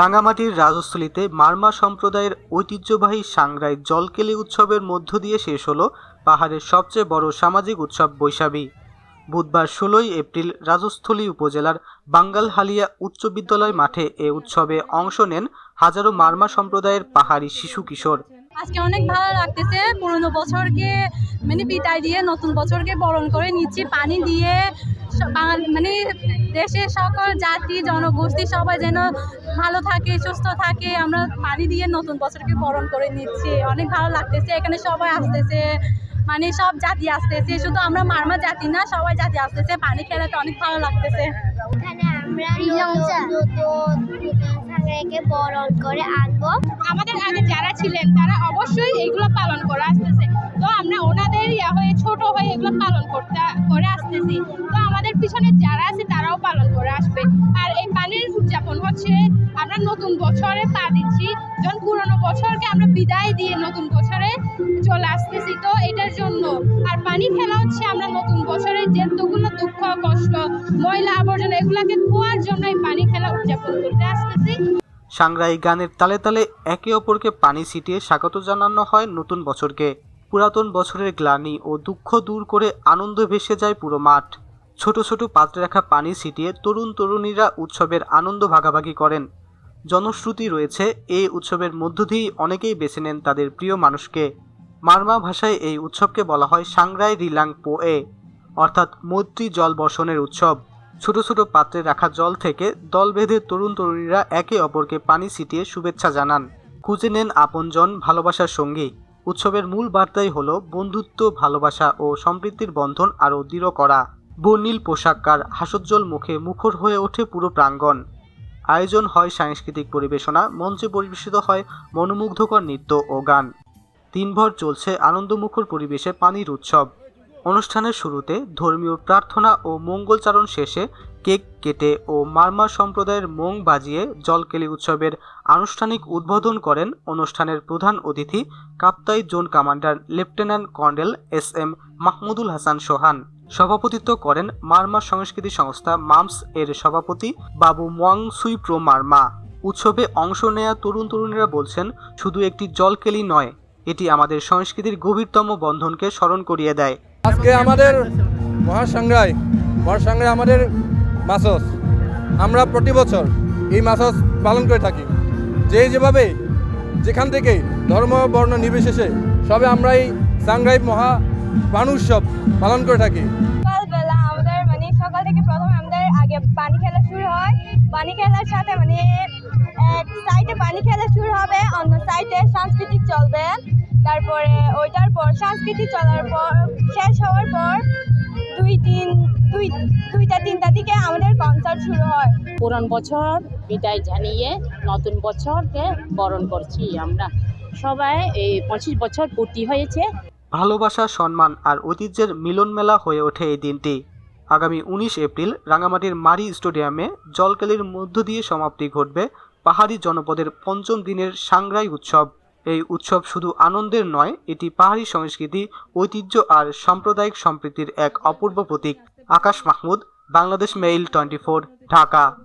রাঙামাটির রাজস্থলীতে মারমা সম্প্রদায়ের ঐতিহ্যবাহী সাংগ্রাই জলকেলি উৎসবের মধ্য দিয়ে শেষ হলো পাহাড়ের সবচেয়ে বড় সামাজিক উৎসব বৈশাখী। বুধবার ষোলোই এপ্রিল রাজস্থলী উপজেলার বাঙ্গালহালিয়া উচ্চ বিদ্যালয় মাঠে এ উৎসবে অংশ নেন হাজারো মারমা সম্প্রদায়ের পাহাড়ি শিশু কিশোর। আজকে অনেক ভালো লাগতেছে, পুরনো বছরকে মানে বিদায় দিয়ে নতুন বছরকে বরণ করে নিচ্ছি, পানি দিয়ে মানে দেশের সকল জাতি জনগোষ্ঠী সবাই যেন ভালো থাকে সুস্থ থাকে। আমরা পানি দিয়ে নতুন বছরকে বরণ করে নিচ্ছি। অনেক ভালো লাগতেছে। এখানে সবাই আসতেছে। মানে সব জাতি আসতেছে। শুধু আমরা মারমা জাতি না সবাই জাতি আসতেছে। পানি খেলাতে অনেক ভালো লাগতেছে। আমরা নতুন নতুন সাংগ্রাইকে বরণ করে আনব। আমাদের আগে যারা ছিলেন তারা অবশ্যই এগুলো পালন করে আসতেছে। তো আমরা ওনাদের ইয়া হয়ে ছোট হয়ে এগুলো পালন করতে করে আসতেছি। তো আমাদের পিছনে যারা আছে তারাও পালন করে আসবে। আর এই পানির উদযাপন হচ্ছে, আমরা নতুন বছরে পা দিচ্ছি। যখন পুরনো বছরকে আমরা বিদায় দিয়ে নতুন বছরে চলে আসতেছি, তো এটার জন্য। আর পানি খেলা হচ্ছে আমরা নতুন বছরে যেতগুলো দুঃখ, কষ্ট, ময়লা আবর্জনা এগুলাকে ধোয়ার জন্য এই পানি খেলা উদযাপন করতে আসতেছি। সাংগ্রাই গানের তালে তালে একে অপরকে পানি ছিটিয়ে স্বাগত জানানো হয় নতুন বছরকে। পুরাতন বছরের গ্লানি ও দুঃখ দূর করে আনন্দ ভেসে যায় পুরো মাঠ। ছোট ছোট পাত্রে রাখা পানি ছিটিয়ে তরুণ তরুণীরা উৎসবের আনন্দ ভাগাভাগি করেন। জনশ্রুতি রয়েছে, এই উৎসবের মধ্য দিয়েই অনেকেই বেছে নেন তাদের প্রিয় মানুষকে। মারমা ভাষায় এই উৎসবকে বলা হয় সাংরাই রিলাং পোয়ে, অর্থাৎ মৈত্রী জল বর্ষণের উৎসব। ছোট ছোট পাত্রে রাখা জল থেকে দল বেঁধে তরুণ তরুণীরা একে অপরকে পানি ছিটিয়ে শুভেচ্ছা জানান। খুঁজে নেন আপনজন ভালোবাসার সঙ্গী। উৎসবের মূল বার্তাই হল বন্ধুত্ব, ভালোবাসা ও সম্প্রীতির বন্ধন আরও দৃঢ় করা। বর্ণিল পোশাককার হাসজ্জ্বল মুখে মুখর হয়ে ওঠে পুরো প্রাঙ্গণ। আয়োজন হয় সাংস্কৃতিক পরিবেশনা, মঞ্চে পরিবেশিত হয় মনোমুগ্ধকর নৃত্য ও গান। দিনভর চলছে আনন্দমুখর পরিবেশে পানির উৎসব। অনুষ্ঠানের শুরুতে ধর্মীয় প্রার্থনা ও মঙ্গলচারণ শেষে কেক কেটে ও মারমা সম্প্রদায়ের মোং বাজিয়ে জলকেলি উৎসবের আনুষ্ঠানিক উদ্বোধন করেন অনুষ্ঠানের প্রধান অতিথি Kaptai zone commander lieutenant colonel S M Mahmudul Hasan Sohan. সভাপতিত্ব করেন মারমা সংস্কৃতি সংস্থা মামস এর সভাপতি বাবু মোয়াং সুই প্রো মারমা। উৎসবে অংশ নেয়া তরুণ তরুণীরা বলছেন, শুধু একটি জলকেলি নয়, এটি আমাদের সংস্কৃতির গভীরতম বন্ধনকে স্মরণ করিয়ে দেয়। আজকে আমাদের মহাসংগ্রায় মহাসংগ্রায় আমাদের মাসস। আমরা প্রতি বছর এই মাসস পালন করে থাকি। যে যেভাবে যেখান থেকে ধর্ম, বর্ণ, নির্বিশেষে সবে আমরা এই সাংগ্রাই মহা পান উৎসব পালন করে থাকি। সকালবেলা আমাদের মানে সকাল থেকে প্রথম আমাদের আগে পানি খেলা শুরু হয়। পানি খেলার সাথে মানে এক সাইডে পানি খেলা শুরু হবে, অন্য সাইডে সাংস্কৃতিক চলবে। তারপরে ওইটার পর সাংস্কৃতিক চলার পর শেষ দুই তিন দুই দুইটা তিনটা দিকে আমাদের কনসার্ট শুরু হয়। পুরান বছর বিদায় জানিয়ে নতুন বছরকে বরণ করছি আমরা। সবাই এই পঁচিশ বছর পূর্তি হয়েছে। ভালোবাসা সম্মান আর ঐতিহ্যের মিলন মেলা হয়ে ওঠে এই দিনটি। আগামী উনিশ এপ্রিল রাঙামাটির মারি স্টেডিয়ামে জলকেলির মধ্য দিয়ে সমাপ্তি ঘটবে পাহাড়ি জনপদের পঞ্চম দিনের সাংগ্রাই উৎসব। এই উৎসব শুধু আনন্দের নয়, এটি পাহাড়ি সংস্কৃতি, ঐতিহ্য আর সাম্প্রদায়িক সম্প্রীতির এক অপূর্ব প্রতীক। Akash Mahmud, Bangladesh mail twenty Dhaka.